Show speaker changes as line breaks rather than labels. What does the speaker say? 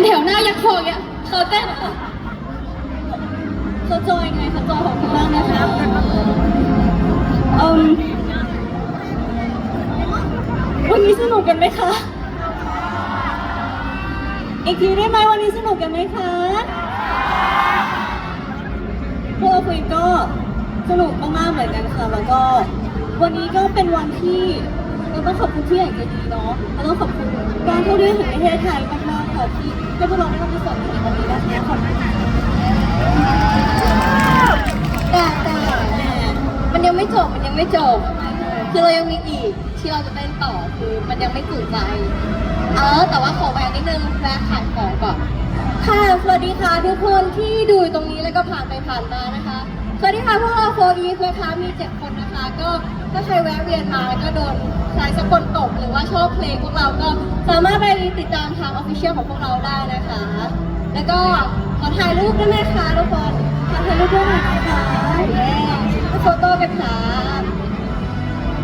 แถวหน้ายักษ์คอเนี่ยเขาเต้นเขาจอยไงเขาจอยของข้างล่างนะคะเอืมวันนี้สนุกกันไหมคะอีกทีได้ไหมวันนี้สนุกกันไหมคะพวกเราคุยก็สนุกมากๆเหมือนกันค่ะแล้วก็ วันนี้ก็เป็นวันที่เราต้องขอบคุณที่ใหญ่ใจดีเนาะเราต้องขอบคุณการท่องเที่ยวแห่งประเทศไทยมากๆ ค่ะที่ให้เราได้มาเป็นส่วนหนึ่งในวันนี้นะคะขอบคุณค่ะแต่แต่มันยังไม่จบมันยังไม่จบ คือเรายังมีอีกที่เราจะเต้นต่อคือมันยังไม่จุใจ เออ แต่ว่าขอแวะนิดนึงแวะขายของก่อนค่ะสวัสดีค่ะทุกคนที่ดูตรงนี้แล้วก็ผ่านไปผ่านมานะคะ สวัสดีค่ะพวกเราโฟอีฟนะคะมีเจ็ดคนนะคะ ก็ถ้าใครแวะเวียนมาก็โดนสายสะกดตกหรือว่าชอบเพลงพวกเราก็สามารถไปติดตามทางออฟฟิเชียลของพวกเราได้นะคะ แล้วก็ขอถ่ายรูปด้วยนะคะทุกคนขอถ่ายรูปด้วยนะคะเย้โฟโต้กันค่ะ